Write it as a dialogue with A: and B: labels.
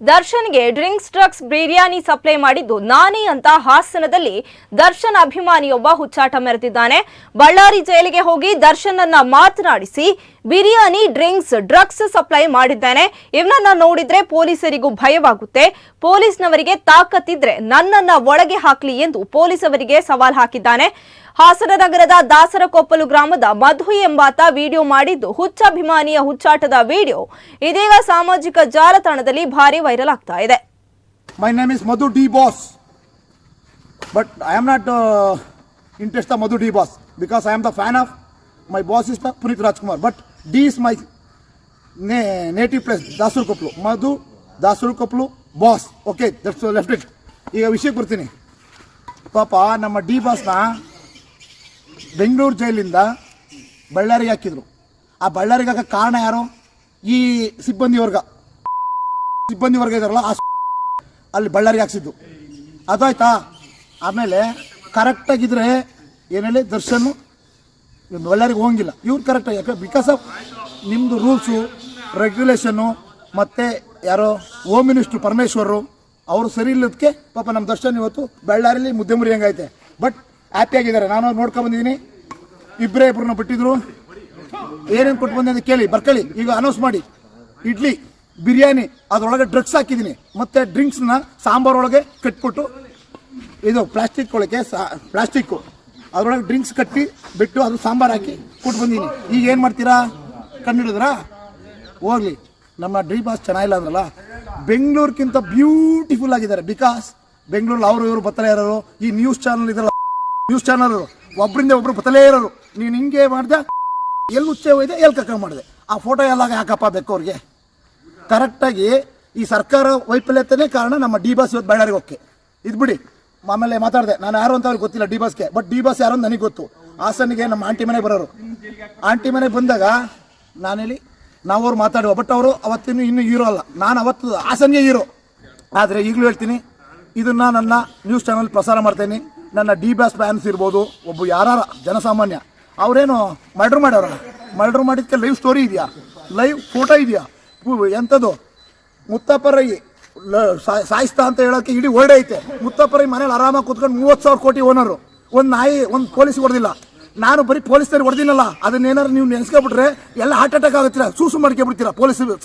A: ದರ್ಶನ್ಗೆ drinks, drugs, biryani supply ಮಾಡಿದ್ದು ನಾನೇ ಅಂತ ಹಾಸನದಲ್ಲಿ ದರ್ಶನ್ ಅಭಿಮಾನಿಯೊಬ್ಬ ಹುಚ್ಚಾಟ ಮೆರೆತಿದ್ದಾನೆ ಬಳ್ಳಾರಿ ಜೈಲಿಗೆ ಹೋಗಿ ದರ್ಶನ್ ಅನ್ನ ಮಾತನಾಡಿಸಿ ಬಿರಿಯಾನಿ, ಡ್ರಿಂಕ್ಸ್, ಡ್ರಗ್ಸ್ ಸಪ್ಲೈ ಮಾಡಿದ್ದಾನೆ. ಇವನನ್ನ ನೋಡಿದ್ರೆ ಪೊಲೀಸರಿಗೂ ಭಯವಾಗುತ್ತೆ. ಪೊಲೀಸ್ನವರಿಗೆ ತಾಕತ್ತಿದ್ರೆ ನನ್ನನ್ನ ಒಳಗೆ ಹಾಕ್ಲಿ ಎಂದು ಪೊಲೀಸ್ ಅವರಿಗೆ ಸವಾಲ್ ಹಾಕಿದ್ದಾನೆ. ಹಾಸನ ನಗರದ ದಾಸರಕೊಪ್ಪಲು ಗ್ರಾಮದ ಮಧು ಎಂಬಾತ ವಿಡಿಯೋ ಮಾಡಿದ್ದು ಹುಚ್ಚಾಭಿಮಾನಿಯ ಹುಚ್ಚಾಟದ ವಿಡಿಯೋ. ಇದೀಗ ಸಾಮಾಜಿಕ ಜಾಲತಾಣದಲ್ಲಿ ಭಾರಿ ವೈರಲ್ ಆಗ್ತಾ ಇದೆ
B: is Madhu D Boss. But I am not uh, interested in Madhu D Boss because I am the fan of my boss is the Punit Rajkumar. But D is my na- native place, Dasur Koplu. Madhu Dasur Koplu Boss. Okay, that's uh, left it. ಈಗ ವಿಷಯಕ್ಕೆ ಬರ್ತೀನಿ ಪಾಪ ನಮ್ಮ D ಬಾಸ್ನ Bengaluru ಜೈಲಿಂದ ಬಳ್ಳಾರಿಗೆ ಹಾಕಿದ್ರು ಆ ಬಳ್ಳಾರಿಗೆ ಹಾಕೋ ಕಾರಣ ಯಾರು ಈ ಸಿಬ್ಬಂದಿ ವರ್ಗ ಸಿಬ್ಬಂದಿ ವರ್ಗ ಇದಾರಲ್ಲ, ಆ ಅಲ್ಲಿ ಬಳ್ಳಾರಿಗೆ ಹಾಕ್ಸಿದ್ದು. ಅದಾಯ್ತಾ? ಆಮೇಲೆ ಕರೆಕ್ಟಾಗಿದ್ರೆ ಏನೇಳಿ ದರ್ಶನ್ ಬಳ್ಳಾರಿಗೆ ಹೋಗಿಲ್ಲ. ಇವ್ರು ಕರೆಕ್ಟಾಗಿ ಯಾಕೆ ಬಿಕಾಸ್ ಆಫ್ ನಿಮ್ಮದು ರೂಲ್ಸು ರೆಗ್ಯುಲೇಷನ್ನು ಮತ್ತು ಯಾರೋ ಹೋಮ್ ಮಿನಿಸ್ಟ್ರು ಪರಮೇಶ್ವರರು ಅವರು ಸರಿ ಇಲ್ಲದಕ್ಕೆ ಪಾಪ ನಮ್ಮ ದರ್ಶನ್ ಇವತ್ತು ಬಳ್ಳಾರಿಲಿ ಮುದ್ದೆ ಮುರಿ ಹೆಂಗೈತೆ. ಬಟ್ ಹ್ಯಾಪಿಯಾಗಿದ್ದಾರೆ ನಾನು ನೋಡ್ಕೊಂಡ್ ಬಂದಿದ್ದೀನಿ. ಇಬ್ಬರೇ ಇಬ್ಬರನ್ನ ಬಿಟ್ಟಿದ್ರು. ಏನೇನು ಕೊಟ್ಟು ಬಂದೆ ಅಂತ ಕೇಳಿ ಬರ್ಕೊಳ್ಳಿ ಈಗ ಅನೌನ್ಸ್ ಮಾಡಿ. ಇಡ್ಲಿ. ಬಿರಿಯಾನಿ, ಅದರೊಳಗೆ ಡ್ರಗ್ಸ್ ಹಾಕಿದ್ದೀನಿ. ಮತ್ತೆ ಡ್ರಿಂಕ್ಸ್ನ ಸಾಂಬಾರೊಳಗೆ ಕಟ್ಬಿಟ್ಟು, ಇದು ಪ್ಲಾಸ್ಟಿಕ್ ಒಳಗೆ ಪ್ಲಾಸ್ಟಿಕ್ಕು ಅದರೊಳಗೆ ಡ್ರಿಂಕ್ಸ್ ಕಟ್ಟಿ, ಬಿಟ್ಟು ಅದು ಸಾಂಬಾರ್ ಹಾಕಿ ಕೊಟ್ಟು ಬಂದೀನಿ. ಈಗ ಏನು ಮಾಡ್ತೀರಾ? ಕಣ್ಣಿಡಿದ್ರಾ ಹೋಗ್ಲಿ. ನಮ್ಮ ಡ್ರೀ ಬಾಸ್ ಚೆನ್ನಾಗಿಲ್ಲ ಅಂದ್ರಲ್ಲ ಬೆಂಗಳೂರಿಗಿಂತ ಬ್ಯೂಟಿಫುಲ್ ಆಗಿದ್ದಾರೆ. ಬಿಕಾಸ್ ಬೆಂಗಳೂರಲ್ಲಿ ಅವರು ಇವರು ಬತ್ತಲೇ ಇರೋರು, ಈ ನ್ಯೂಸ್ ಚಾನಲ್ ಇದ್ರಲ್ಲ ನ್ಯೂಸ್ ಚಾನಲ್ ಒಬ್ಬರಿಂದ ಒಬ್ರು ಬತ್ತಲೇ ಇರೋರು. ನೀನು ಹಿಂಗೆ ಮಾಡಿದೆ, ಎಲ್ಲಿ ಉಚ್ಚೆ ಹೋಯ್ದೆ, ಎಲ್ಲಿ ಕರ್ಕೊಂಡು ಮಾಡಿದೆ. ಆ ಫೋಟೋ ಎಲ್ಲ ಯಾಕಪ್ಪ ಬೇಕು ಅವ್ರಿಗೆ ಕರೆಕ್ಟಾಗಿ ಈ ಸರ್ಕಾರ ವೈಫಲ್ಯತೆನೇ ಕಾರಣ ನಮ್ಮ ಡಿ ಬಸ್ ಇವತ್ತು ಬಳ್ಳಾರಿಗೆ ಹೋಗಕ್ಕೆ ಇದು ಬಿಡಿ. ಆಮೇಲೆ ಮಾತಾಡಿದೆ, ನಾನು ಯಾರು ಅಂತ ಅವ್ರಿಗೆ ಗೊತ್ತಿಲ್ಲ ಡಿ ಬಸ್ಗೆ ಬಟ್ ಡಿ ಬಸ್ ಯಾರು ಅಂತ ನನಗೆ ಗೊತ್ತು. ಹಾಸನಿಗೆ ನಮ್ಮ ಆಂಟಿ ಮನೆಗೆ ಬರೋರು. ಆಂಟಿ ಮನೆಗೆ ಬಂದಾಗ ನಾನು ಹೇಳಿ ನಾವು ಅವ್ರು ಮಾತಾಡುವ ಬಟ್ ಅವರು ಅವತ್ತಿನ ಇನ್ನೂ ಹೀರೋ ಅಲ್ಲ. ನಾನು ಅವತ್ತು ಹಾಸನ್ಗೆ ಹೀರೋ ಆದರೆ ಈಗಲೂ ಹೇಳ್ತೀನಿ, ಇದನ್ನ ನನ್ನ ನ್ಯೂಸ್ ಚಾನಲ್ ಪ್ರಸಾರ ಮಾಡ್ತೇನೆ. ನನ್ನ ಡಿ ಬಸ್ ಫ್ಯಾನ್ಸ್ ಇರ್ಬೋದು, ಒಬ್ಬ ಯಾರ ಜನಸಾಮಾನ್ಯ. ಅವರೇನು ಮರ್ಡ್ರ್ ಮಾಡ್ಯಾರ? ಮರ್ಡ್ರ್ ಮಾಡಿದ್ಕೆ ಲೈವ್ ಸ್ಟೋರಿ ಇದೆಯಾ? ಲೈವ್ ಫೋಟೋ ಇದೆಯಾ? ಎಂಥದ್ದು? ಮುತ್ತಪ್ಪರೈ, ಲ- ಸಾ- ಸಾಯಿಸ್ತಾ ಅಂತ ಹೇಳೋಕೆ ಇಡೀ ವರ್ಡ್ ಐತೆ. ಮುತ್ತಪ್ಪರೈ ಮನೇಲಿ ಆರಾಮಾಗಿ ಕೂತ್ಕೊಂಡು ಮೂವತ್ತು ಸಾವಿರ ಕೋಟಿ ಓನರು ಒಂದು ನಾಯಿ, ಒಂದು ಪೊಲೀಸ್ ಹೊಡೆದಿಲ್ಲ. ನಾನು ಬರೀ ಪೊಲೀಸರಿಗೆ ಹೊಡೆದಿಲ್ಲಲ್ಲ. ಅದನ್ನೇನಾರು ನೀವು ನೆನೆಸ್ಕೊಬಿಟ್ರೆ ಎಲ್ಲ ಹಾರ್ಟ್ ಅಟ್ಯಾಕ್ ಆಗುತ್ತೀರಾ? ಸೂಸು ಮಾಡ್ಕೊಬಿಡ್ತೀರಾ? ಪೊಲೀಸ್